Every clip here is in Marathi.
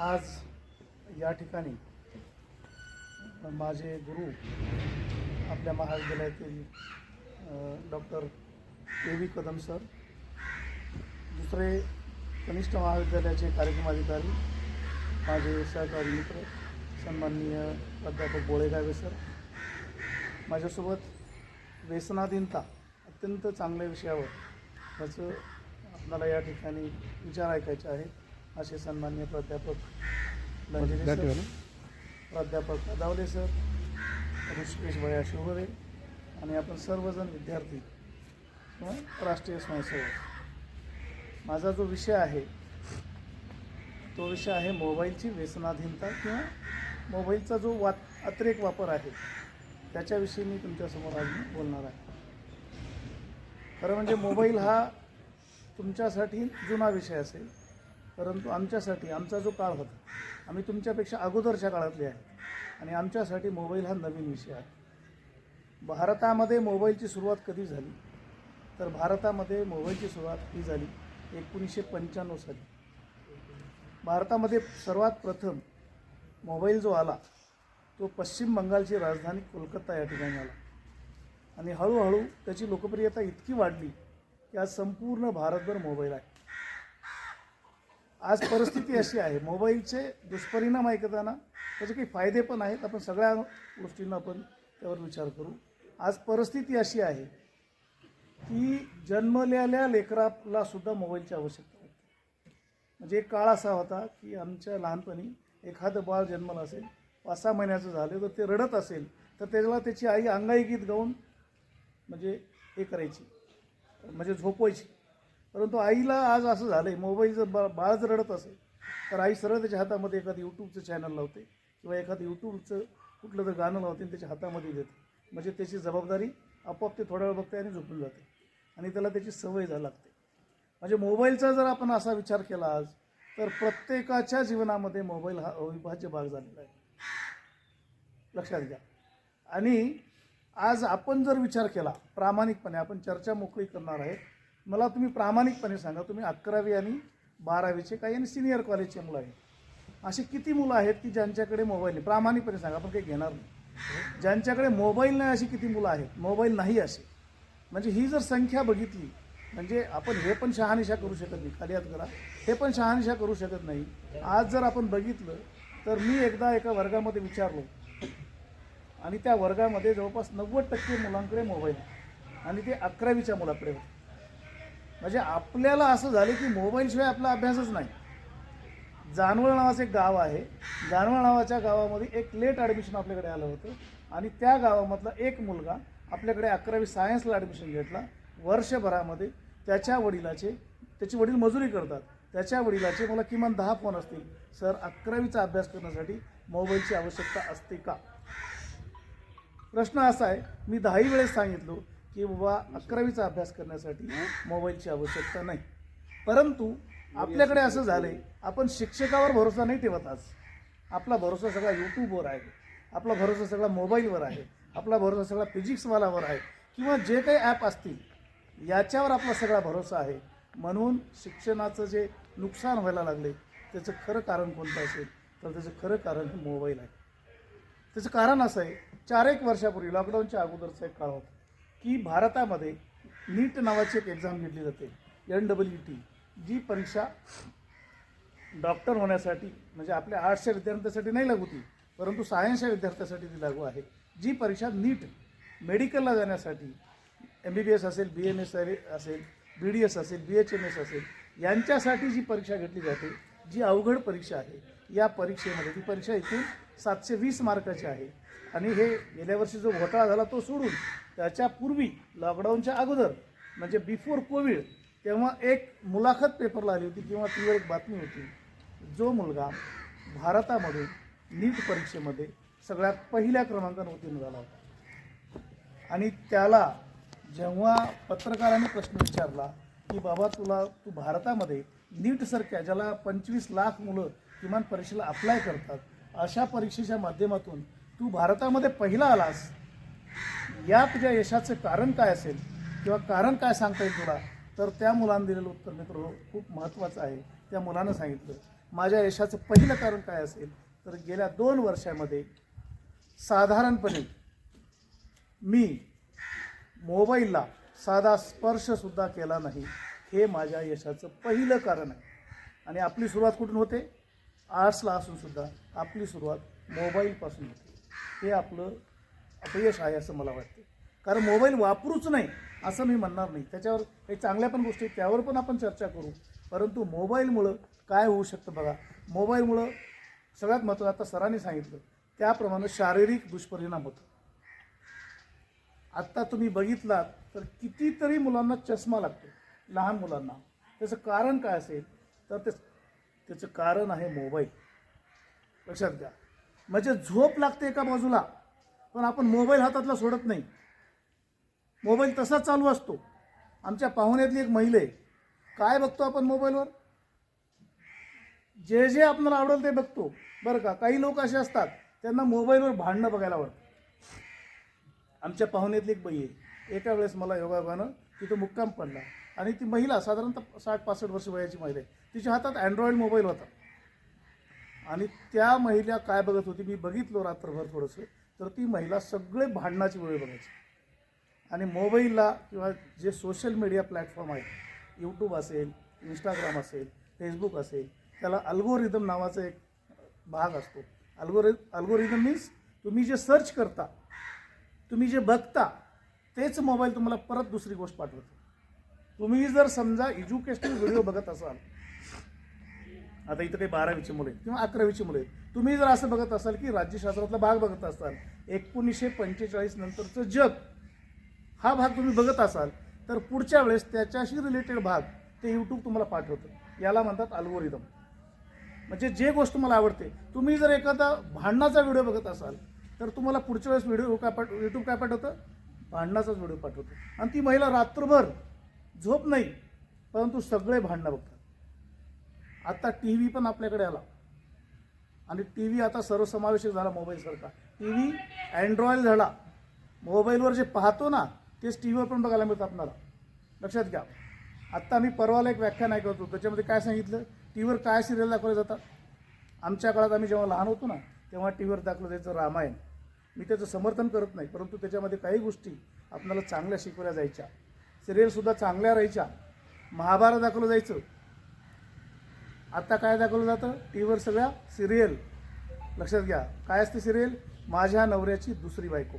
आज या ठिकाणी माझे गुरु आपल्या महाविद्यालयातील doctor A V Kadam sir दुसरे कनिष्ठ महाविद्यालयाचे कार्यक्रम अधिकारी माझे सहकारी मित्र सन्माननीय प्राध्यापक बोळेगावे सर माझ्यासोबत व्यसनाधीनता अत्यंत चांगल्या विषयावर त्याचं आपल्याला या ठिकाणी विचार ऐकायचे आहेत. असे सन्मान्य प्राध्यापक लंजिरे सर प्राध्यापक अदावले सर ऋषिकेश भया शिवरे आणि आपण सर्वजण विद्यार्थी किंवा राष्ट्रीय स्वयंसेवक. माझा जो विषय आहे तो विषय आहे मोबाईलची व्यसनाधीनता किंवा मोबाईलचा जो वा अतिरेक वापर आहे त्याच्याविषयी मी तुमच्यासमोर आज मी बोलणार आहे. खरं म्हणजे मोबाईल हा तुमच्यासाठी जुना विषय असेल. परंतु आमच्यासाठी आमचा जो काळ होता आम्ही तुमच्यापेक्षा अगोदरच्या काळातले आहे. आणि आमच्यासाठी मोबाईल हा नवीन विषय आहे. भारतामध्ये मोबाईलची सुरुवात कधी झाली? तर भारतामध्ये मोबाईलची सुरुवात ही झाली एकोणीसशे पंच्याण्णव साली. भारतामध्ये सर्वात प्रथम मोबाईल जो आला तो पश्चिम बंगालची राजधानी कोलकाता या ठिकाणी आला. आणि हळूहळू त्याची लोकप्रियता इतकी वाढली की आज संपूर्ण भारतभर मोबाईल आहे. आज परिस्थिती अशी आहे मोबाईलचे दुष्परिणाम ऐकताना त्याचे काही फायदे पण आहेत. आपण सगळ्या गोष्टींना आपण त्यावर विचार करू. आज परिस्थिती अशी आहे की जन्मलेल्या लेकराला सुद्धा मोबाईलची आवश्यकता होती. म्हणजे एक काळ असा होता की आमच्या लहानपणी एखादं बाळ जन्मलं असेल पाच सहा महिन्याचं झालं तर ते रडत असेल तर त्याला त्याची आई अंगाई गीत गाऊन म्हणजे हे करायची म्हणजे झोपवायची. परंतु आईला आज असं झालं आहे मोबाईल जर बा बाळ जर रडत असेल तर आई सरळ त्याच्या हातामध्ये एखादं यूट्यूबचं चॅनल लावते किंवा एखादं यूट्यूबचं कुठलं तर गाणं लावते आणि त्याच्या हातामध्ये देते. म्हणजे त्याची जबाबदारी आपोआप ते थोडा वेळ बघते आणि झोपून जाते. आणि त्याला त्याची सवय जा लागते. म्हणजे मोबाईलचा जर आपण असा विचार केला आज तर प्रत्येकाच्या जीवनामध्ये मोबाईल हा अविभाज्य भाग झालेला आहे. लक्षात घ्या. आणि आज आपण जर विचार केला प्रामाणिकपणे आपण चर्चा मोकळी करणार आहे मला तुम्ही प्रामाणिकपणे सांगा तुम्ही अकरावी आणि बारावीचे काही आणि सिनियर कॉलेजचे मुलं आहेत. असे किती मुलं आहेत की ज्यांच्याकडे मोबाईल नाही? प्रामाणिकपणे सांगा आपण काही घेणार नाही. ज्यांच्याकडे मोबाईल नाही अशी किती मुलं आहेत? मोबाईल नाही असे. म्हणजे ही जर संख्या बघितली म्हणजे आपण हे पण शहानिशा करू शकत नाही. खाली हात करा. हे पण शहानिशा करू शकत नाही. आज जर आपण बघितलं तर मी एकदा एका वर्गामध्ये विचारलो. आणि त्या वर्गामध्ये जवळपास नव्वद टक्के मुलांकडे मोबाईल आहे. आणि ते अकरावीच्या मुलाकडे होते. म्हणजे आपल्याला असं झालं की मोबाईलशिवाय आपला अभ्यासच नाही. जानवळ नावाचं एक गाव आहे. जानवळ नावाच्या गावामध्ये एक लेट ॲडमिशन आपल्याकडे आलं होतं. आणि त्या गावामधला एक मुलगा आपल्याकडे अकरावी सायन्सला ॲडमिशन घेतला. वर्षभरामध्ये त्याच्या वडिलाचे त्याचे वडील मजुरी करतात. त्याच्या वडिलाचे मला किमान दहा फोन असतील. सर अकरावीचा अभ्यास करण्यासाठी मोबाईलची आवश्यकता असते का? प्रश्न असा आहे मी दहाही वेळेस सांगितलो की बाबा अकरावीचा अभ्यास करण्यासाठी मोबाईलची आवश्यकता नाही. परंतु आपल्याकडे असं झालंय आपण शिक्षकावर भरोसा नाही ठेवत आज. आपला भरोसा सगळा यूट्यूबवर आहे. आपला भरोसा सगळा मोबाईलवर आहे. आपला भरोसा सगळा फिजिक्सवालावर आहे. किंवा जे काही ॲप असतील याच्यावर आपला सगळा भरोसा आहे. म्हणून शिक्षणाचं जे नुकसान व्हायला लागले त्याचं खरं कारण कोणतं असेल तर त्याचं खरं कारण हे मोबाईल आहे. त्याचं कारण असं आहे चार एक वर्षापूर्वी लॉकडाऊनच्या अगोदरचा एक काळ होता. की भारतामध्ये नीट नावाची एक एक्झाम घेतली जाते एन डब्ल्यू टी जी परीक्षा डॉक्टर होण्यासाठी म्हणजे आपल्या आर्ट्सच्या विद्यार्थ्यांसाठी नाही लागू ती परंतु सायन्सच्या विद्यार्थ्यासाठी ती लागू आहे. जी परीक्षा नीट मेडिकलला जाण्यासाठी एम बी बी एस असेल बी एम एस असेल बी डी एस असेल बी एच एम एस असेल यांच्यासाठी जी परीक्षा घेतली जाते जी अवघड परीक्षा आहे या परीक्षेमध्ये ती परीक्षा इथून सातशे वीस मार्काचे आहे. आणि हे गेल्या वर्षी जो घोटाळा झाला तो सोडून त्याच्यापूर्वी लॉकडाऊनच्या अगोदर म्हणजे बिफोर कोविड तेव्हा एक मुलाखत पेपरला आली होती किंवा तीवर एक बातमी होती. जो मुलगा भारतामध्ये नीट परीक्षेमध्ये सगळ्यात पहिल्या क्रमांकानं उत्तीर्ण झाला होता. आणि त्याला जेव्हा पत्रकाराने प्रश्न विचारला की बाबा तुला तू भारतामध्ये नीटसारख्या ज्याला पंचवीस लाख मुलं किमान परीक्षेला अप्लाय करतात अशा परीक्षेच्या माध्यमातून तू भारतामध्ये पहिला आलास या तुझ्या यशाचं कारण काय असेल किंवा कारण काय सांगता येईल तुला? तर त्या मुलानं दिलेलं उत्तर मित्र खूप महत्त्वाचं आहे. त्या मुलानं सांगितलं. माझ्या यशाचं पहिलं कारण काय असेल? तर गेल्या दोन वर्षामध्ये साधारणपणे मी मोबाईलला साधा स्पर्शसुद्धा केला नाही. हे माझ्या यशाचं पहिलं कारण आहे. आणि आपली सुरुवात कुठून होते? आर्ट्सला असूनसुद्धा आपली सुरुवात मोबाईलपासून होते. हे आपलं अपयश आहे असं मला वाटतं. कारण मोबाईल वापरूच नाही असं मी म्हणणार नाही. त्याच्यावर काही चांगल्या पण गोष्टी त्यावर पण आपण चर्चा करू. परंतु मोबाईलमुळं काय होऊ शकतं बघा? मोबाईलमुळं सगळ्यात महत्त्वाचं आता सरांनी सांगितलं त्याप्रमाणे शारीरिक दुष्परिणाम होतो आत्ता तुम्ही बघितलात तर कितीतरी मुलांना चष्मा लागतो लहान मुलांना. त्याचं कारण काय असेल? तर ते त्याचं कारण आहे मोबाईल. लक्षात घ्या. म्हणजे झोप लागते एका बाजूला पण आपण मोबाईल हातातला सोडत नाही. मोबाईल तसाच चालू असतो. आमच्या पाहुण्यातली एक महिला आहे. काय बघतो आपण मोबाईलवर? जे जे आपल्याला आवडेल ते बघतो. बरं का? काही लोक असे असतात त्यांना मोबाईलवर भांडणं बघायला आवडतं. आमच्या पाहुण्यातली एक बाई आहे. एका वेळेस मला योगायोगानं तिथं मुक्काम पडला. आणि ती महिला साधारणतः साठ पासष्ट वर्ष वयाची महिला आहे. तिच्या हातात अँड्रॉईड मोबाईल होता. आणि त्या महिला काय बघत होती मी बघितलो रात्रभर थोडंसं तर ती महिला सगळे भांडणाची वेळ बघायची. आणि मोबाईलला किंवा जे सोशल मीडिया प्लॅटफॉर्म आहेत यूट्यूब असेल इंस्टाग्राम असेल फेसबुक असेल त्याला अल्गोरिदम नावाचा एक भाग असतो. अल्गोरि अल्गोरिदम मीन्स तुम्ही जे सर्च करता तुम्ही जे बघता तेच मोबाईल तुम्हाला परत दुसरी गोष्ट पाठवतो. तुम्ही जर समजा एज्युकेशनल व्हिडिओ बघत असाल आता इथं काही बारावीची मुलं आहेत किंवा अकरावीची मुलं आहेत. तुम्ही जर असं बघत असाल की राज्यशास्त्रातला भाग बघत असाल एकोणीसशे पंचेचाळीस नंतरचं जग हा भाग तुम्ही बघत असाल तर पुढच्या वेळेस त्याच्याशी रिलेटेड भाग ते यूट्यूब तुम्हाला पाठवतं. याला म्हणतात अल्गोरिदम म्हणजे जे गोष्ट तुम्हाला आवडते. तुम्ही जर एखादा भांडणाचा व्हिडिओ बघत असाल तर तुम्हाला पुढच्या वेळेस व्हिडिओ काय पाठ यूट्यूब काय पाठवतं? भांडणाचाच व्हिडिओ पाठवतो. आणि ती महिला रात्रभर झोप नाही परंतु सगळे भांडणं बघतात. आता टी व्ही पण आपल्याकडे आला. आणि टी व्ही आता सर्वसमावेशक झाला मोबाईलसारखा टी व्ही अँड्रॉइड झाला. मोबाईलवर जे पाहतो ना तेच टी व्हीवर पण बघायला मिळतं आपल्याला. लक्षात घ्या. आत्ता मी परवाला एक व्याख्यान ऐकत होतो. त्याच्यामध्ये काय सांगितलं? टी व्हीवर काय सिरियल दाखवले जातात? आमच्या काळात आम्ही जेव्हा लहान होतो ना तेव्हा टी व्हीवर दाखवलं जायचं रामायण. मी त्याचं समर्थन करत नाही परंतु त्याच्यामध्ये काही गोष्टी आपल्याला चांगल्या शिकवल्या जायच्या. सिरियलसुद्धा चांगल्या राहायच्या. महाभारत दाखवलं जायचं. आता काय दाखवलं जातं? टी व्हीवर सगळ्या सिरियल लक्षात घ्या. काय असते सिरियल माझ्या नवऱ्याची दुसरी बायको.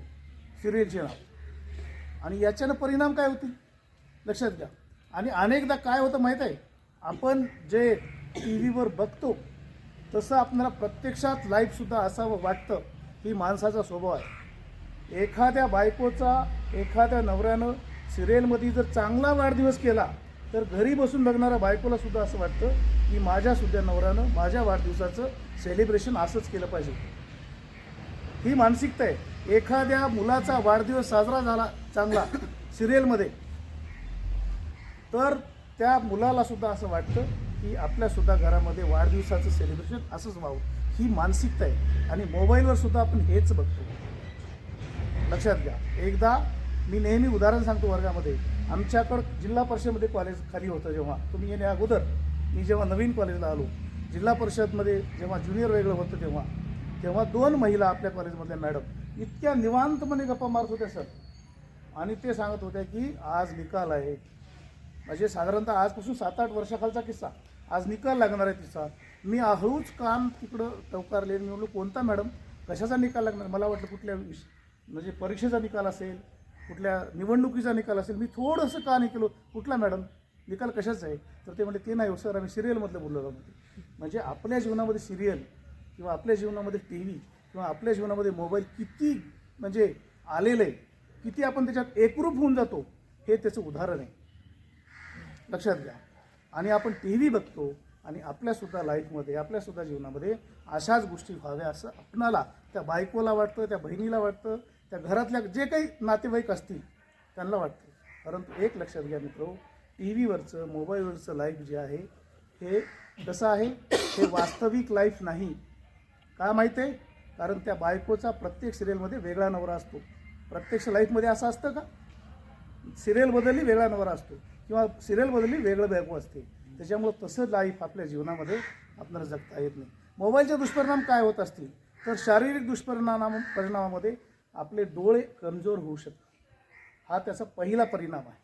सिरियलचे नाव. आणि याच्यानं परिणाम काय होतील? लक्षात घ्या. आणि अनेकदा काय होतं माहीत आहे? आपण जे टी व्हीवर बघतो तसं आपल्याला प्रत्यक्षात लाईफसुद्धा असावं वाटतं. ही माणसाचा स्वभाव आहे. एखाद्या बायकोचा एखाद्या नवऱ्यानं सिरियलमध्ये जर चांगला वाढदिवस केला तर घरी बसून बघणाऱ्या बायकोला सुद्धा असं वाटतं की माझ्या सुद्धा नवऱ्यानं माझ्या वाढदिवसाचं सेलिब्रेशन असंच केलं पाहिजे. ही मानसिकता आहे. एखाद्या मुलाचा वाढदिवस साजरा झाला चांगला सिरियलमध्ये तर त्या मुलाला सुद्धा असं वाटतं की आपल्यासुद्धा घरामध्ये वाढदिवसाचं सेलिब्रेशन असंच व्हावं. ही मानसिकता आहे. आणि मोबाईलवर सुद्धा आपण हेच बघतो. लक्षात घ्या. एकदा मी नेहमी उदाहरण सांगतो वर्गामध्ये. आमच्याकडं जिल्हा परिषदमध्ये कॉलेज खाली होतं जेव्हा. तुम्ही येण्या अगोदर मी जेव्हा नवीन कॉलेजला आलो जिल्हा परिषदमध्ये जेव्हा ज्युनियर वेगळं होतं तेव्हा तेव्हा दोन महिला आपल्या कॉलेजमधल्या मॅडम इतक्या निवांतपणे गप्पा मारत होत्या सर आणि ते सांगत होत्या की आज निकाल आहे. म्हणजे साधारणतः आजपासून सात आठ वर्षाखालचा किस्सा. आज निकाल लागणार आहे तिचा. मी हळूच काम तिकडं टवकारले. मी म्हणलो कोणता मॅडम कशाचा निकाल लागणार? मला वाटलं कुठल्या विष म्हणजे परीक्षेचा निकाल असेल कुठल्या निवडणुकीचा निकाल असेल मी थोडंसं का नाही केलो? कुठला मॅडम? निकाल कशाचा आहे? तर ते म्हणले ते नाही हो सर आम्ही सिरियलमधलं बोललो म्हणते म्हणजे आपल्या जीवनामध्ये सिरियल किंवा आपल्या जीवनामध्ये टी व्ही किंवा आपल्या जीवनामध्ये मोबाईल किती म्हणजे आलेलं आहे किती आपण त्याच्यात एकरूप होऊन जातो हे त्याचं उदाहरण आहे. लक्षात घ्या. आणि आपण टी व्ही बघतो आणि आपल्यासुद्धा लाईफमध्ये आपल्यासुद्धा जीवनामध्ये अशाच गोष्टी व्हाव्या असं आपणाला त्या बायकोला वाटतं त्या बहिणीला वाटतं त्या घरातल्या जे काही नातेवाईक असतील त्यांना वाटते. परंतु एक लक्षात घ्या मित्र टी व्हीवरचं मोबाईलवरचं लाईफ जे आहे हे कसं आहे? हे वास्तविक लाईफ नाही. का माहीत आहे? कारण त्या बायकोचा प्रत्येक सिरियलमध्ये वेगळा नवरा असतो. प्रत्यक्ष लाईफमध्ये असं असतं का? सिरियल बदलली वेगळा नवरा असतो. किंवा सिरियल बदलली वेगळं बायको असते. त्याच्यामुळं तसं लाईफ आपल्या जीवनामध्ये आपल्याला जगता येत नाही. मोबाईलचे दुष्परिणाम काय होत असतील? तर शारीरिक दुष्परिणाम परिणामामध्ये आपले डोळे कमजोर होऊ शकतात. हा त्याचा पहिला परिणाम आहे.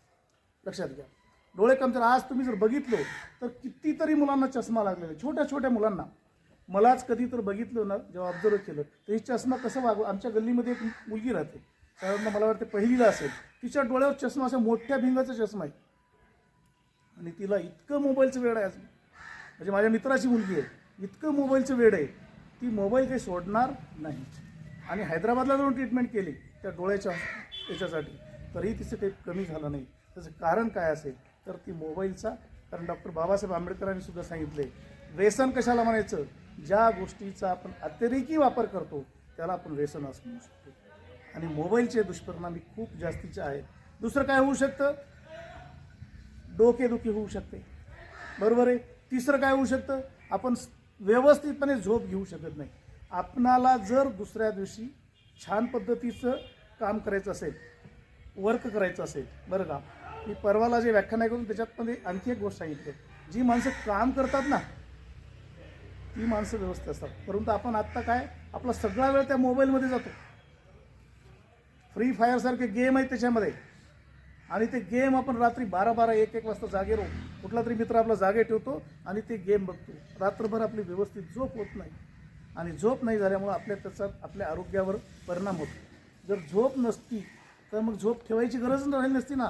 लक्षात घ्या. डोळे कमजोर आज तुम्ही जर बघितलो तर कितीतरी मुलांना चष्मा लागलेला आहे. छोट्या छोट्या मुलांना. मलाच कधी तर बघितलं ना जेव्हा ऑब्झर्व केलं तर ही चष्मा कसं वागव आमच्या गल्लीमध्ये एक मुलगी राहते. साधारण मला वाटते पहिलीला असेल. तिच्या डोळ्यावर चष्मा असा मोठ्या भिंगाचा चष्मा आहे. आणि तिला इतकं मोबाईलचं वेळ आहे म्हणजे माझ्या मित्राची मुलगी आहे. इतकं मोबाईलचं वेळ आहे. ती मोबाईल काही सोडणार नाही. आणि हैदराबादला जाऊन ट्रीटमेंट केली त्या डोळ्याच्या याच्यासाठी तरी तिचं काही कमी झालं नाही. त्याचं कारण काय असेल? तर ती मोबाईलचा कारण डॉक्टर बाबासाहेब आंबेडकरांनी सुद्धा सांगितले व्यसन कशाला म्हणायचं? ज्या गोष्टीचा आपण अतिरेकी वापर करतो त्याला आपण व्यसन असं म्हणू शकतो. आणि मोबाईलचे दुष्परिणाम खूप जास्तीचे आहेत. दुसरं काय होऊ शकतं? डोकेदुखी होऊ शकते. बरोबर आहे? तिसरं काय होऊ शकतं? आपण व्यवस्थितपणे झोप घेऊ शकत नाही. आपणाला जर दुसऱ्या दिवशी छान पद्धतीचं काम करायचं असेल वर्क करायचं असेल बरं का? मी परवाला जे व्याख्यान ऐकून त्याच्यातमध्ये आणखी एक गोष्ट सांगितली. जी माणसं काम करतात ना ती माणसं व्यवस्थित असतात. परंतु आपण आत्ता काय आपला सगळा वेळ त्या मोबाईलमध्ये जातो. फ्री फायरसारखे गेम आहेत त्याच्यामध्ये. आणि ते गेम आपण रात्री बारा बारा एक एक वाजता जागे राहू कुठला तरी मित्र आपला जागे ठेवतो आणि ते गेम बघतो. रात्रभर आपली व्यवस्थित झोप होत नाही. आणि झोप नाही झाल्यामुळं आपल्या त्याचा आपल्या आरोग्यावर परिणाम होतो. जर झोप नसती तर मग झोप ठेवायची गरज राहिली नसती ना.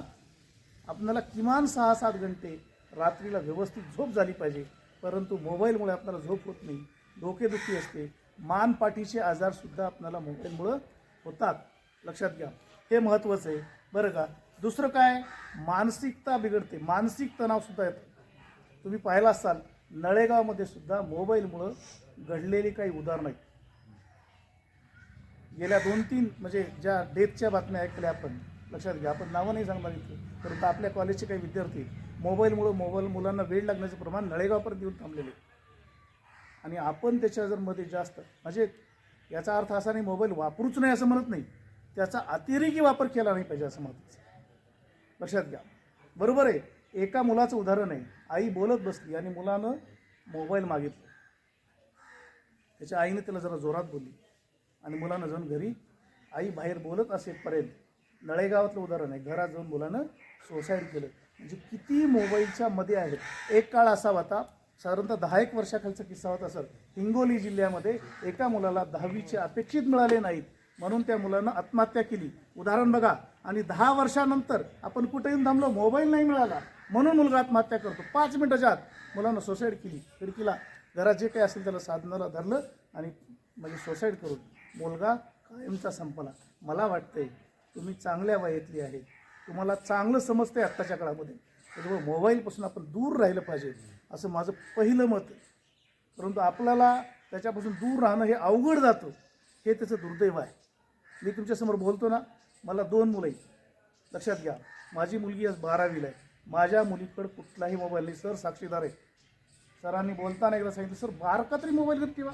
आपल्याला किमान सहा सात घंटे रात्रीला व्यवस्थित झोप झाली पाहिजे. परंतु मोबाईलमुळे आपल्याला झोप होत नाही डोकेदुखी असते मानपाठीचे आजारसुद्धा आपल्याला मोबाईलमुळं होतात. लक्षात घ्या. हे महत्त्वाचं आहे. बरं का? दुसरं काय? मानसिकता बिघडते. मानसिक तणावसुद्धा येतो. तुम्ही पाहिला असाल नळेगावमध्ये सुद्धा मोबाईलमुळं घडलेली काही उदाहरणं आहेत. गेल्या दोन तीन म्हणजे ज्या डेथच्या बातम्या ऐकल्या आपण लक्षात घ्या आपण नावं नाही सांगणार इथे परंतु आपल्या कॉलेजचे काही विद्यार्थी मोबाईलमुळं मोबाईल मुलांना वेळ लागण्याचं प्रमाण नळेगावपर्यंत येऊन थांबलेले आणि आपण त्याच्या जर मध्ये जास्त म्हणजे याचा अर्थ असा नाही मोबाईल वापरूच नाही असं म्हणत नाही. त्याचा अतिरेकी वापर केला नाही पाहिजे असं म्हणत लक्षात घ्या. बरोबर आहे एका मुलाचं उदाहरण आहे आई बोलत बसली आणि मुलानं मोबाईल मागितला. त्याच्या आईने त्याला जरा जोरात बोलली. आणि मुलानं जाऊन घरी आई बाहेर बोलत असेपर्यंत नळेगावातलं उदाहरण आहे. घरात जाऊन मुलानं सुसाईड केलं. म्हणजे किती मोबाईलच्या मध्ये आहेत. एक काळ असा होता साधारणतः दहा एक वर्षाखालचा किस्सा होता सर हिंगोली जिल्ह्यामध्ये एका मुलाला दहावीचे अपेक्षित मिळाले नाहीत. म्हणून त्या मुलानं आत्महत्या केली. उदाहरण बघा. आणि दहा वर्षानंतर आपण कुठे येऊन थांबलो मोबाईल नाही मिळाला. म्हणून मुलगा आत्महत्या करतो. पाच मिनटाच्या आत मुलानं सुसाईड केली. खिडकीला घरात जे काही असेल त्याला साधनाला धरलं आणि म्हणजे सुसाईड करून मुलगा कायमचा संपला. मला वाटतंय तुम्ही चांगल्या वयातली आहे. तुम्हाला चांगलं समजतंय आत्ताच्या काळामध्ये. त्याच्यामुळे मोबाईलपासून आपण दूर राहिलं पाहिजे असं माझं पहिलं मत आहे. परंतु आपल्याला त्याच्यापासून दूर राहणं हे अवघड जातं हे त्याचं दुर्दैव आहे. मी तुमच्यासमोर बोलतो ना मला दोन मुलं आहेत. लक्षात घ्या माझी मुलगी आज बारावीला आहे. माझ्या मुलीकडं कुठलाही मोबाईल नाही. सर साक्षीदार आहे. सरांनी बोलताना एकदा सांगितलं सर बारका तरी मोबाईल घेत किंवा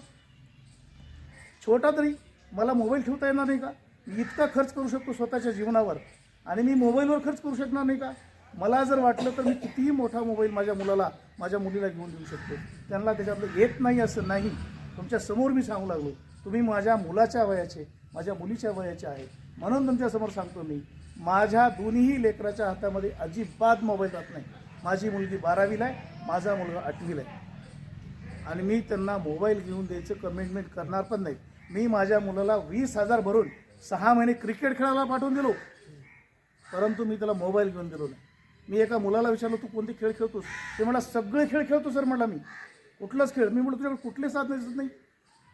छोटा तरी मला मोबाईल ठेवता येणार नाही का? मी इतका खर्च करू शकतो स्वतःच्या जीवनावर आणि मी मोबाईलवर खर्च करू शकणार नाही का? मला जर वाटलं तर मी कितीही मोठा मोबाईल माझ्या मुलाला माझ्या मुलीला घेऊन देऊ शकतो. त्यांना त्याच्यातलं येत नाही असं नाही. तुमच्यासमोर मी सांगू लागलो. तुम्ही माझ्या मुलाच्या वयाचे माझ्या मुलीच्या वयाचे आहे. म्हणून तुमच्यासमोर सांगतो मी माझ्या दोन्ही लेकराच्या हातामध्ये अजिबात मोबाईल जात नाही. माझी मुलगी बारावीला आहे माझा मुलगा आठवीला आहे. आणि मी त्यांना मोबाईल घेऊन द्यायचं कमिटमेंट करणार पण नाही. मी माझ्या मुलाला वीस हजार भरून सहा महिने क्रिकेट खेळायला पाठवून दिलो. परंतु मी त्याला मोबाईल घेऊन दिलो नाही. मी एका मुलाला विचारलं तू कोणते खेळ खेळतोस? ते म्हणा सगळे खेळ खेळतो सर म्हटलं मी. कुठलाच खेळ? मी म्हटलं तुझ्याकडे कुठले साधन दिसत नाही.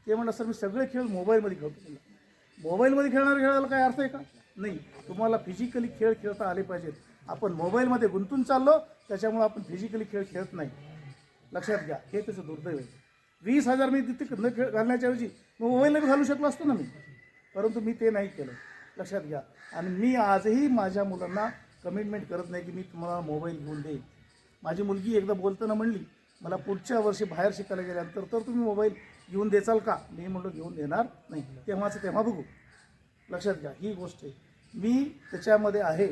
ते म्हणा सर मी सगळे खेळ मोबाईलमध्ये खेळतो. म्हणलं मोबाईलमध्ये खेळणाऱ्या खेळायला काय अर्थ आहे का? नाही तुम्हाला फिजिकली खेळ खेळता आले पाहिजेत. आपण मोबाईलमध्ये गुंतून चाललो त्याच्यामुळे आपण फिजिकली खेळ खेळत नाही. लक्षात घ्या हे त्याचं दुर्दैव आहे. वीस हजार मी तिथे न खेळ घालण्याच्याऐवजी मोबाईलला घालू शकलो असतो ना मी. परंतु मी ते नाही केलं. लक्षात घ्या. आणि मी आजही माझ्या मुलांना कमिटमेंट करत नाही की मी तुम्हाला मोबाईल घेऊन देईन. माझी मुलगी एकदा बोलताना म्हणली मला पुढच्या वर्षी बाहेर शिकायला गेल्यानंतर तर तुम्ही मोबाईल घेऊन देचाल का? मी म्हणलो घेऊन देणार नाही. तेव्हाचं तेव्हा बघू. लक्षात घ्या ही गोष्ट आहे. मी त्याच्यामध्ये आहे.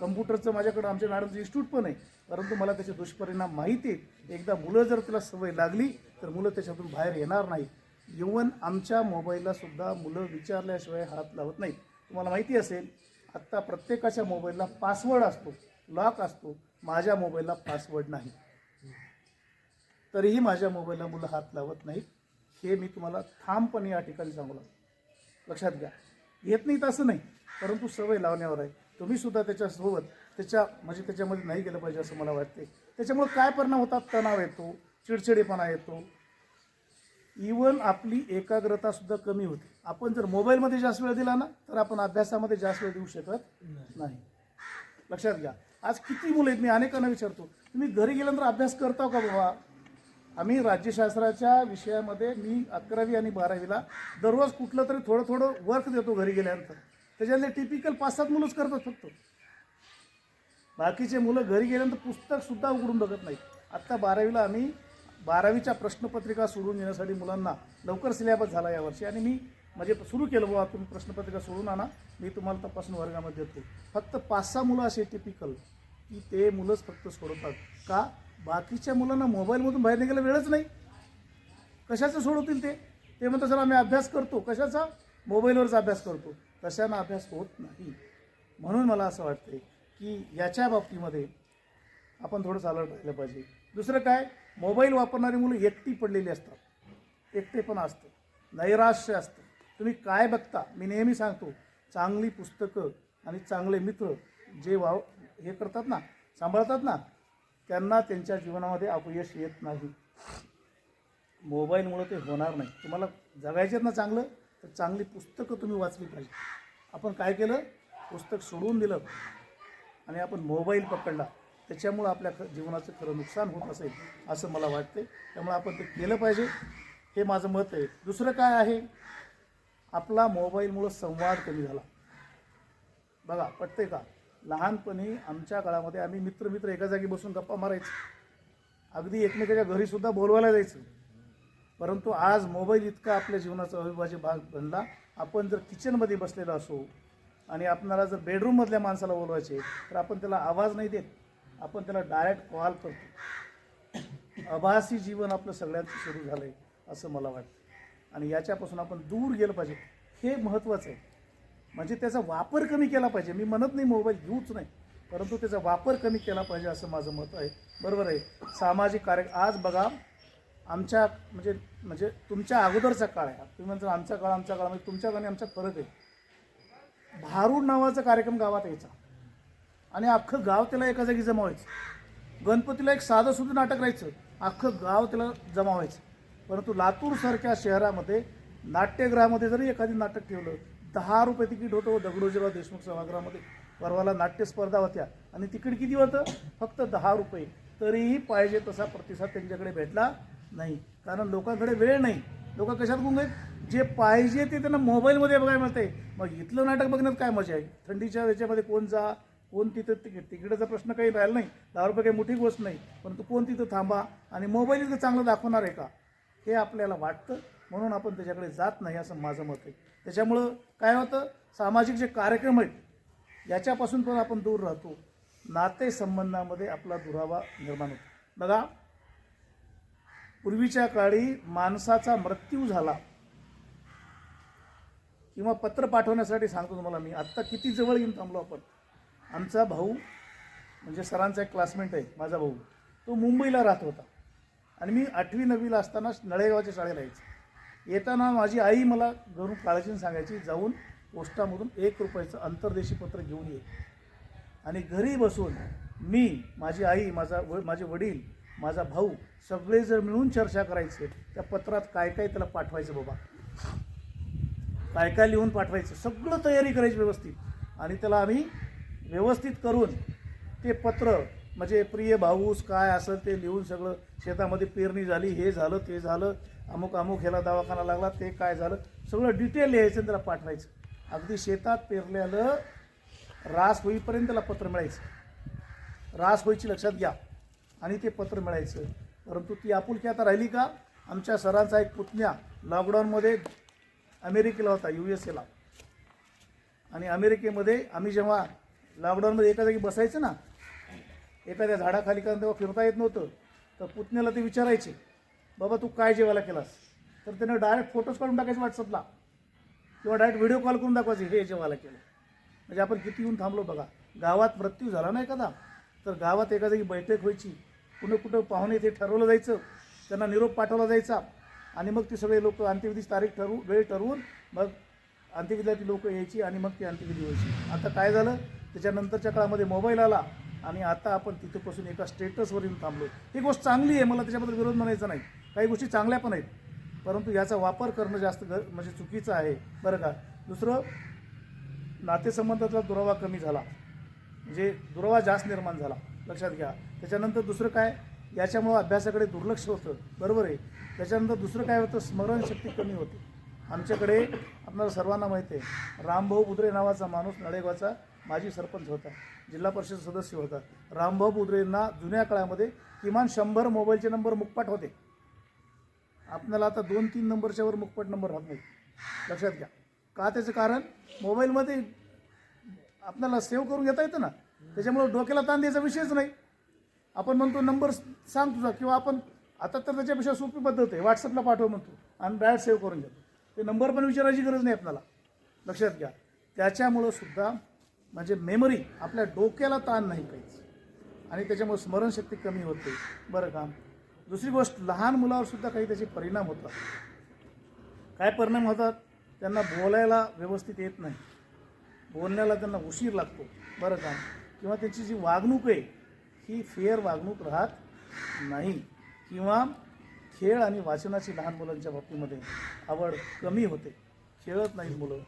कम्प्युटरचं माझ्याकडं आमच्या मॅडमचं इन्स्टिट्यूट पण आहे. परंतु मला त्याचे दुष्परिणाम माहिती आहेत. एकदा मुलं जर त्याला सवय लागली तर मुलं त्याच्यातून बाहेर येणार नाहीत. इवन आमच्या मोबाईललासुद्धा मुलं विचारल्याशिवाय हात लावत नाहीत. तुम्हाला माहिती असेल आत्ता प्रत्येकाच्या मोबाईलला पासवर्ड असतो लॉक असतो. माझ्या मोबाईलला पासवर्ड नाही. तरीही माझ्या मोबाईलला मुलं हात लावत नाहीत. हे मी तुम्हाला ठामपणे या ठिकाणी सांगू लागतो लक्षात घ्या. येत नाहीत असं नाही परंतु सवय लावण्यावर आहे. तुम्हीसुद्धा त्याच्यासोबत त्याच्या म्हणजे त्याच्यामध्ये नाही गेलं पाहिजे असं मला वाटते त्याच्यामुळे काय परिणाम होतात? तणाव येतो चिडचिडेपणा येतो. इवन आपली एकाग्रतासुद्धा कमी होते. आपण जर मोबाईलमध्ये जास्त वेळ दिला ना तर आपण अभ्यासामध्ये जास्त वेळ देऊ शकत नाही. लक्षात घ्या. आज किती मुलं आहेत? मी अनेकांना विचारतो तुम्ही घरी गेल्यानंतर अभ्यास करता का बाबा? आम्ही राज्यशास्त्राच्या विषयामध्ये मी अकरावी आणि बारावीला दररोज कुठलं तरी थोडं थोडं वर्क देतो घरी गेल्यानंतर. त्याच्यातले टिपिकल पाच सात मुलंच करतात फक्त. बाकीचे मुलं घरी गेल्यानंतर पुस्तकसुद्धा उघडून बघत नाहीत. आत्ता बारावीला आम्ही बारावीच्या प्रश्नपत्रिका सोडून येण्यासाठी मुलांना लवकर सिलेबस झाला यावर्षी आणि मी म्हणजे सुरू केलं बाबा तुम्ही प्रश्नपत्रिका सोडून आणा मी तुम्हाला तपासून वर्गामध्ये देतो. फक्त पाच सहा मुलं असे टिपिकल की ते मुलंच फक्त सोडवतात. का? बाकीच्या मुलांना मोबाईलमधून बाहेर निघायला वेळच नाही. कशाचं सोडवतील ते? ते म्हणतात सर आम्ही अभ्यास करतो. कशाचा? मोबाईलवरच अभ्यास करतो. तशानं अभ्यास होत नाही. म्हणून मला असं वाटते की याच्या बाबतीमध्ये आपण थोडं चालत राहिलं पाहिजे. दुसरं काय? मोबाईल वापरणारी मुलं एकटी पडलेली असतात. एकटेपणा असतं नैराश्य असतं. तुम्ही काय बघता? मी नेहमी सांगतो चांगली पुस्तकं आणि चांगले मित्र जे वाव हे करतात ना सांभाळतात ना त्यांना त्यांच्या जीवनामध्ये अपयश येत नाही. मोबाईलमुळं ते होणार नाही. तुम्हाला जगायचे आहेत ना चांगलं तर चांगली पुस्तकं तुम्ही वाचली पाहिजे. आपण काय केलं? पुस्तक सोडून दिलं. आणि आपण मोबाईल पकडला त्याच्यामुळं आपल्या ख जीवनाचं खरं नुकसान होत असेल असं मला वाटते त्यामुळे आपण ते केलं पाहिजे. हे माझं मत आहे. दुसरं काय आहे? आपला मोबाईलमुळं संवाद कमी झाला. बघा पटते का? लहानपणी आमच्या काळामध्ये आम्ही मित्र मित्र एका जागी बसून गप्पा मारायचो. अगदी एकमेकाच्या घरीसुद्धा बोलवायला जायचं. परंतु आज मोबाईल इतका आपल्या जीवनाचा अविभाज्य भाग बनला. आपण जर किचनमध्ये बसलेलो असो आणि आपणाला जर बेडरूममधल्या माणसाला बोलवायचे तर आपण त्याला आवाज नाही देत. आपण त्याला डायरेक्ट कॉल करतो. आभासी जीवन आपलं सगळ्यांचं सुरू झालं आहे असं मला वाटतं. आणि याच्यापासून आपण दूर गेलं पाहिजे. हे महत्त्वाचं आहे. म्हणजे त्याचा वापर कमी केला पाहिजे. मी म्हणत नाही मोबाईल घेऊच नाही परंतु त्याचा वापर कमी केला पाहिजे असं माझं मत आहे. बरोबर आहे. सामाजिक कार्य आज बघा आमच्या म्हणजे म्हणजे तुमच्या अगोदरचा काळ आहे. तुम्ही म्हणजे आमचा काळ आमच्या काळामध्ये म्हणजे तुमच्या आणि आमच्यात फरक आहे. भारूड नावाचा कार्यक्रम गावात यायचा. आणि अख्खं गाव त्याला एका जागी जमावायचं गणपतीला एक साधं सुद्धा नाटक राहायचं. अख्खं गाव त्याला जमावायचं परंतु लातूरसारख्या शहरामध्ये नाट्यगृहामध्ये जरी एखादी नाटक ठेवलं दहा रुपये तिकीट होतं दगडोजीराव देशमुख सभागृहामध्ये. परवाला नाट्य स्पर्धा होत्या. आणि तिकीट किती होतं? फक्त दहा रुपये. तरीही पाहिजे तसा प्रतिसाद त्यांच्याकडे भेटला नाही. कारण लोकांकडे वेळ नाही. लोक कशात गुंग आहेत जे पाहिजे ते त्यांना मोबाईलमध्ये बघायला मिळते मग इथलं नाटक बघण्यात काय मजा आहे? थंडीच्या याच्यामध्ये कोण जा कोण तिथं तिकीट तिकिटाचा प्रश्न काही राहिला नाही. दहा रुपये काही मोठी गोष्ट नाही. परंतु कोण तिथं थांबा आणि मोबाईल इथं चांगलं दाखवणार आहे का? हे आपल्याला वाटतं. म्हणून आपण त्याच्याकडे जात नाही असं माझं मत आहे. त्याच्यामुळं काय होतं? सामाजिक जे कार्यक्रम आहेत याच्यापासून पण आपण दूर राहतो. नातेसंबंधामध्ये आपला दुरावा निर्माण होतो. बघा पूर्वीच्या काळी माणसाचा मृत्यू झाला. किंवा पत्र पाठवण्यासाठी सांगतो तुम्हाला मी. आत्ता किती जवळ येऊन थांबलो आपण. आमचा भाऊ म्हणजे सरांचा एक क्लासमेट आहे माझा भाऊ तो मुंबईला राहत होता. आणि मी आठवी नववीला असताना नळेगावाच्या शाळेला यायचं. येताना माझी आई मला घरून काळजीने सांगायची जाऊन पोस्टामधून एक रुपयाचं अंतर्देशी पत्र घेऊन ये. आणि घरी बसून मी माझी आई माझा व माझे वडील माझा भाऊ सगळे जर मिळून चर्चा करायचे त्या पत्रात काय काय त्याला पाठवायचं बाबा. काय काय लिहून पाठवायचं. सगळं तयारी करायची व्यवस्थित. आणि त्याला आम्ही व्यवस्थित करून ते पत्र म्हणजे प्रिय भाऊस काय असं ते लिहून सगळं शेतामध्ये पेरणी झाली हे झालं ते झालं अमुक अमुक ह्याला दवाखाना लागला ते काय झालं सगळं डिटेल लिहायचं त्याला पाठवायचं. अगदी शेतात पेरल्यानं रास होईपर्यंत त्याला पत्र मिळायचं. रास होईची लक्षात घ्या आणि ते पत्र मिळायचं. परंतु ती आपुलकी आता राहिली का? आमच्या सरांचा एक पुतण्या लॉकडाऊनमध्ये अमेरिकेला होता यू एस एला. आणि अमेरिकेमध्ये आम्ही जेव्हा लॉकडाऊनमध्ये एका जागी बसायचं ना एखाद्या झाडाखाली कारण तेव्हा फिरता येत नव्हतं तर पुतण्याला ते विचारायचे बाबा तू काय जेवायला केलास? तर त्यानं डायरेक्ट फोटोज काढून टाकायचे व्हॉट्सअपला किंवा डायरेक्ट व्हिडिओ कॉल करून दाखवायचे हे जेवायला केलं. म्हणजे आपण किती येऊन थांबलो बघा. गावात मृत्यू झाला नाही एखादा तर गावात एका जागी बैठक व्हायची. कुठं कुठं पाहुणे ते ठरवलं जायचं त्यांना निरोप पाठवला जायचा. आणि मग ते सगळे लोक अंत्यविधीची तारीख ठरवून वेळ ठरवून मग अंत्यविधीला ती लोक यायची आणि मग ती अंत्यविधी व्हायची. आता काय झालं? त्याच्यानंतरच्या काळामध्ये मोबाईल आला आणि आता आपण तिथेपासून एका स्टेटसवर येऊन थांबलो. ही गोष्ट चांगली आहे मला त्याच्याबद्दल विरोध म्हणायचा नाही. काही गोष्टी चांगल्या पण आहेत. परंतु याचा वापर करणं जास्त ग म्हणजे चुकीचं आहे. बरं का? दुसरं नातेसंबंधातला दुरावा कमी झाला. म्हणजे दुरावा जास्त निर्माण झाला. लक्षात घ्या. त्याच्यानंतर दुसरं काय? याच्यामुळं अभ्यासाकडे दुर्लक्ष होतं. बरोबर आहे. त्याच्यानंतर दुसरं काय होतं? स्मरणशक्ती कमी होते. आमच्याकडे आपल्याला सर्वांना माहिती आहे रामभाऊ बुद्रे नावाचा माणूस नळेगावचा माजी सरपंच होता. जिल्हा परिषद सदस्य होता. रामभाऊ बुद्रेंना जुन्या काळामध्ये किमान शंभर मोबाईलचे नंबर मुकपाट होते. आपल्याला आता दोन तीन नंबरच्या वर नंबर होत नाही लक्षात घ्या. का त्याचं कारण? मोबाईलमध्ये आपल्याला सेव्ह करून घेता येतं ना. त्याच्यामुळं डोक्याला ताण द्यायचा विषयच नाही. आपण म्हणतो नंबर सांग तुझा किंवा आपण आता तर त्याच्यापेक्षा सोपी पद्धत आहे. व्हॉट्सअपला पाठव म्हणतो आणि डायरेक्ट सेव्ह करून घेतो ते नंबर पण विचारायची गरज नाही आपल्याला. लक्षात घ्या. त्याच्यामुळं सुद्धा म्हणजे मेमरी आपल्या डोक्याला ताण नाही काहीच. आणि त्याच्यामुळे स्मरणशक्ती कमी होते. बरं का? दुसरी गोष्ट लहान मुलावर सुद्धा काही त्याचे परिणाम होतात. काय परिणाम होतात? त्यांना बोलायला व्यवस्थित येत नाही. बोलण्याला त्यांना उशीर लागतो. बरं का? किंवा त्यांची जी वागणूक आहे ही फेअर वागणूक राहत नाही किंवा खेळ आणि वाचनाची लहान मुलांच्या बाबतीमध्ये आवड कमी होते. खेळत नाहीत मुलं.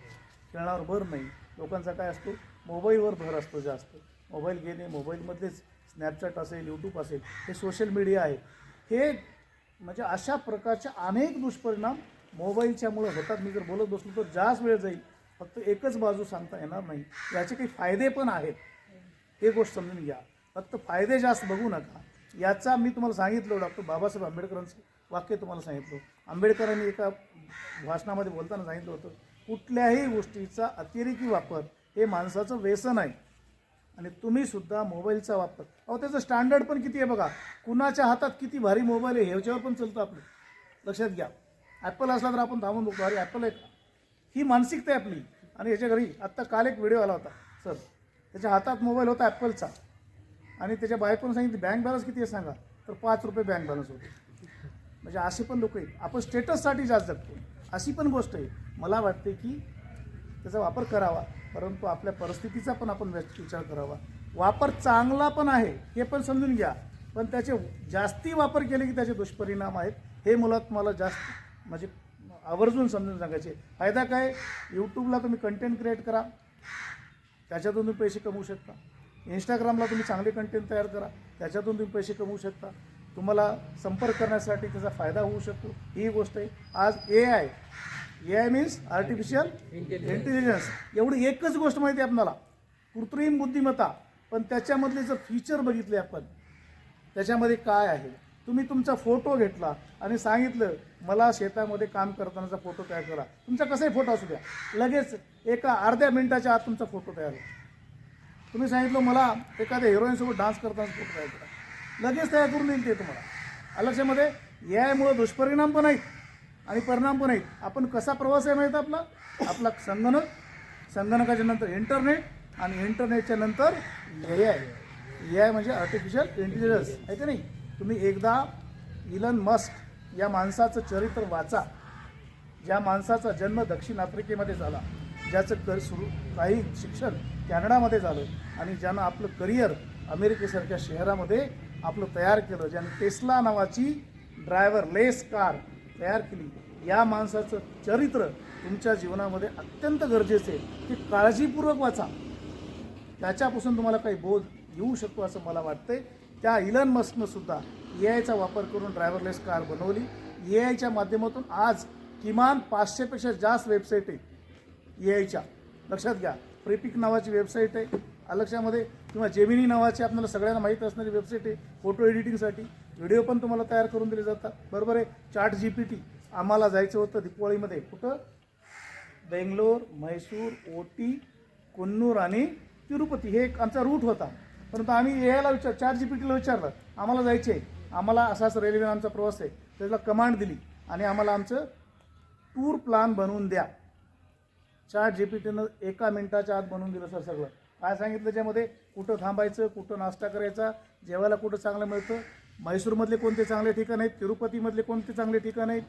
खेळण्यावर भर नाही. लोकांचा काय असतो? मोबाईलवर भर असतो जास्त. मोबाईल घेणे मोबाईलमधलेच स्नॅपचॅट असेल यूट्यूब असेल हे सोशल मीडिया आहे. हे म्हणजे अशा प्रकारचे अनेक दुष्परिणाम मोबाईलच्यामुळे होतात. मी जर बोलत बसलो तर जास्त वेळ जाईल. फक्त एकच बाजू सांगता येणार नाही. याचे काही फायदे पण आहेत. हे गोष्ट समजून घ्या. फक्त फायदे जास्त बघू नका. याचा मी तुम्हाला सांगितलं डॉक्टर बाबासाहेब आंबेडकरांचं वाक्य तुम्हाला सांगितलं. आंबेडकरांनी एका भाषणामध्ये बोलताना सांगितलं होतं कुठल्याही गोष्टीचा अतिरेकी वापर हे माणसाचं व्यसन आहे. आणि तुम्हीसुद्धा मोबाईलचा वापर. अहो त्याचं स्टँडर्ड पण किती आहे बघा. कुणाच्या हातात किती भारी मोबाईल आहे ह्याच्यावर पण चालतं आपलं. लक्षात घ्या. ॲपल असला तर आपण थांबून बघतो अरे ॲपल आहे का? ही मानसिकता आहे आपली. आणि याच्या घरी आत्ता काल एक व्हिडिओ आला होता सर त्याच्या हातात मोबाईल होता ॲपलचा आणि त्याच्या बायकोनं सांगितलं बँक बॅलन्स किती आहे सांगा. तर पाच रुपये बँक बॅलन्स होते. म्हणजे असे पण लोक आहेत. आपण स्टेटससाठी जास्त जगतो. अशी पण गोष्ट आहे. मला वाटते की त्याचा वापर करावा. परंतु आपल्या परिस्थितीचा पण आपण विचार करावा. वापर चांगला पण आहे हे पण समजून घ्या. पण त्याचे जास्ती वापर केले की त्याचे दुष्परिणाम आहेत. हे मला तुम्हाला जास्त म्हणजे आवर्जून समजून सांगायचे. फायदा काय? यूट्यूबला तुम्ही कंटेंट क्रिएट करा. त्याच्यातून तुम्ही पैसे कमवू शकता. इंस्टाग्रामला तुम्ही चांगले कंटेंट तयार करा. त्याच्यातून तुम्ही पैसे कमवू शकता. तुम्हाला संपर्क करण्यासाठी त्याचा फायदा होऊ शकतो. ही गोष्ट आहे. आज A I A I means artificial intelligence एवढी एकच गोष्ट माहिती आहे आपल्याला कृत्रिम बुद्धिमत्ता. पण त्याच्यामधले जर फीचर बघितले आपण त्याच्यामध्ये काय आहे? तुम्ही तुमचा फोटो घेतला आणि सांगितलं मला शेतामध्ये काम करतानाचा फोटो तयार करा. तुमचा कसाही फोटो असू द्या. लगेच एका अर्ध्या मिनिटाच्या आत तुमचा फोटो तयार होतो. तुम्ही सांगितलं मला एखाद्या हिरोईनसोबत डान्स करताना फोटो तयार करा लगेच तयार करून देईल ते तुम्हाला अलक्षामध्ये ए आयमुळं दुष्परिणाम पण आहेत आणि परिणाम पण आहेत. आपण कसा प्रवास आहे माहीत आपला? आपला संगणक. संगणकाच्या नंतर इंटरनेट आणि इंटरनेटच्या नंतर ए आय ए आय म्हणजे आर्टिफिशियल इंटेलिजन्स आहे का नाही? तुम्ही एकदा इलन मस्क या माणसाचं चरित्र वाचा. ज्या माणसाचा जन्म दक्षिण आफ्रिकेमध्ये झाला. ज्याचं कर सुरू काही शिक्षण कॅनडामध्ये झालं आणि ज्यानं आपलं करिअर अमेरिकेसारख्या शहरामध्ये आपलं तयार केलं ज्यानं टेस्ला नावाची ड्रायव्हर लेस कार तयार केली या माणसाचं चरित्र तुमच्या जीवनामध्ये अत्यंत गरजेचं आहे. ते काळजीपूर्वक वाचा. त्याच्यापासून तुम्हाला काही बोध येऊ शकतो असं मला वाटतंय. त्या इलन मस्कनं सुद्धा ए आयचा वापर करून ड्रायव्हरलेस कार बनवली. ए आयच्या माध्यमातून आज किमान पाचशेपेक्षा जास्त वेबसाईट आहे ए आयच्या लक्षात घ्या प्रेपिक नावाची वेबसाईट आहे. अलक्षामध्ये किंवा जेमिनी नावाची आपल्याला सगळ्यांना माहीत असणारी वेबसाईट आहे फोटो एडिटिंगसाठी व्हिडिओ पण तुम्हाला तयार करून दिले जातात. बरोबर आहे? चार्ट जी पी टी आम्हाला जायचं होतं दिपवाळीमध्ये कुठं? बेंगलोर म्हैसूर ओटी कुन्नूर आणि तिरुपती. हे एक आमचा रूट होता. परंतु आम्ही यायला विचार चार जी पी टीला विचारलं आम्हाला जायचे आहे आम्हाला असाच रेल्वे आमचा प्रवास आहे. त्याला कमांड दिली आणि आम्हाला आमचं टूर प्लान बनवून द्या. चार जी पी टीनं एका मिनिटाच्या आत बनवून दिलं सर सगळं. काय सांगितलं त्याच्यामध्ये? कुठं थांबायचं कुठं नाश्ता करायचा जेवायला कुठं चांगलं मिळतं? म्हैसूरमधले कोणते चांगले ठिकाण आहेत? तिरुपतीमधले कोणते चांगले ठिकाण आहेत?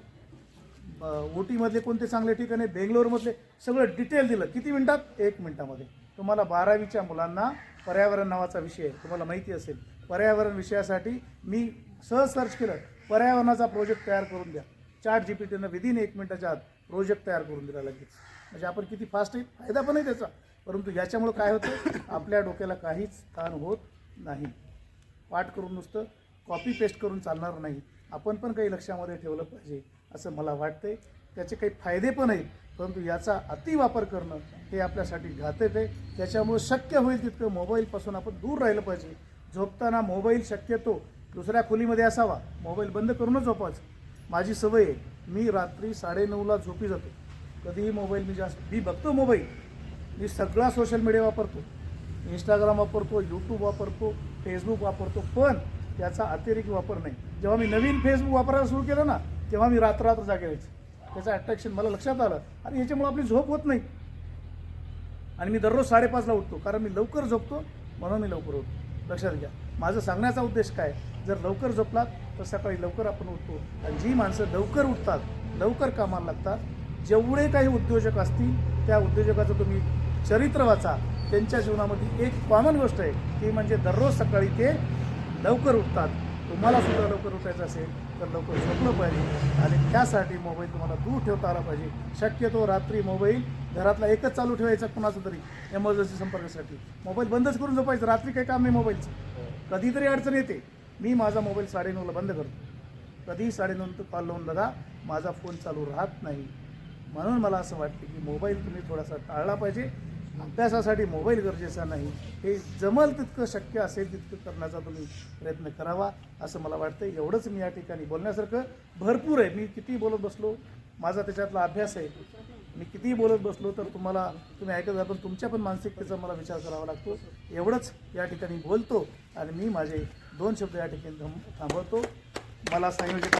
उटीमधले कोणते चांगले ठिकाण आहेत? बेंगलोरमधले सगळं डिटेल दिलं. किती मिनटात? एक मिनटामध्ये. तुम्हाला बारावीच्या मुलांना पर्यावरण नावाचा विषय आहे. तुम्हाला माहिती असेल. पर्यावरण विषयासाठी मी सहज सर्च केलं. पर्यावरणाचा प्रोजेक्ट तयार करून द्या. चार जी पी टीनं विदिन एक मिनटाच्या आत प्रोजेक्ट तयार करून दिला लगेच. म्हणजे आपण किती फास्ट आहे फायदा पण आहे त्याचा. परंतु याच्यामुळं काय होतं आपल्या डोक्याला काहीच ताण होत नाही. पाठ करून नुसतं कॉपी पेस्ट करून चालणार नाही. आपण पण काही लक्षामध्ये ठेवलं पाहिजे असं मला वाटतंय. त्याचे काही फायदे पण आहेत परंतु याचा अतिवापर करणं हे आपल्यासाठी घातक आहे. त्याच्यामुळे शक्य होईल तितकं मोबाईलपासून आपण दूर राहिलं पाहिजे. झोपताना मोबाईल शक्यतो दुसऱ्या खोलीमध्ये असावा. मोबाईल बंद करूनच झोपायचं. माझी सवय आहे मी रात्री साडेनऊला झोपी जातो. कधीही मोबाईल मी जास्त मी बघतो मोबाईल. मी सगळा सोशल मीडिया वापरतो. इंस्टाग्राम वापरतो यूट्यूब वापरतो फेसबुक वापरतो पण त्याचा अतिरेकी वापर नाही. जेव्हा मी नवीन फेसबुक वापरायला सुरू केलं ना तेव्हा मी रात्र जागे व्हायचं त्याचं अट्रॅक्शन मला लक्षात आलं. आणि ह्याच्यामुळे आपली झोप होत नाही. आणि मी दररोज साडेपाचला उठतो कारण मी लवकर झोपतो म्हणून मी लवकर उठतो. लक्षात घ्या. माझं सांगण्याचा उद्देश काय? जर लवकर झोपलात तर सकाळी लवकर आपण उठतो. आणि जी माणसं लवकर उठतात लवकर कामाला लागतात जेवढे काही उद्योजक असतील त्या उद्योजकाचं तुम्ही चरित्र वाचा. त्यांच्या जीवनामध्ये एक कॉमन गोष्ट आहे ती म्हणजे दररोज सकाळी ते लवकर उठतात. तुम्हाला सुद्धा लवकर उठायचं असेल तर लवकर झोपलं पाहिजे. आणि त्यासाठी मोबाईल तुम्हाला दूर ठेवता आला पाहिजे. शक्यतो रात्री मोबाईल घरातला एकच चालू ठेवायचा कुणाचा तरी एमर्जन्सी संपर्कासाठी. मोबाईल बंदच करून झोपायचं. रात्री काही काम नाही मोबाईलचं कधीतरी अडचण येते. मी माझा मोबाईल साडेनऊला बंद करतो. कधीही साडेनऊ कॉल लावून बघा माझा फोन चालू राहत नाही. म्हणून मला असं वाटतं की मोबाईल तुम्ही थोडासा टाळला पाहिजे. अभ्यासासाठी मोबाईल गरजेचा नाही. हे जमल तितकं शक्य असेल तितकं करण्याचा तुम्ही प्रयत्न करावा असं मला वाटतं एवढंच मी या ठिकाणी बोलण्यासारखं भरपूर आहे. मी किती बोलत बसलो माझा त्याच्यातला अभ्यास आहे. मी कितीही बोलत बसलो तर तुम्हाला तुम्ही ऐकत जा पण तुमच्या पण मानसिकतेचा मला विचार करावा लागतो. एवढंच या ठिकाणी बोलतो आणि मी माझे दोन शब्द या ठिकाणी थांब- थांबवतो. मला संयोजक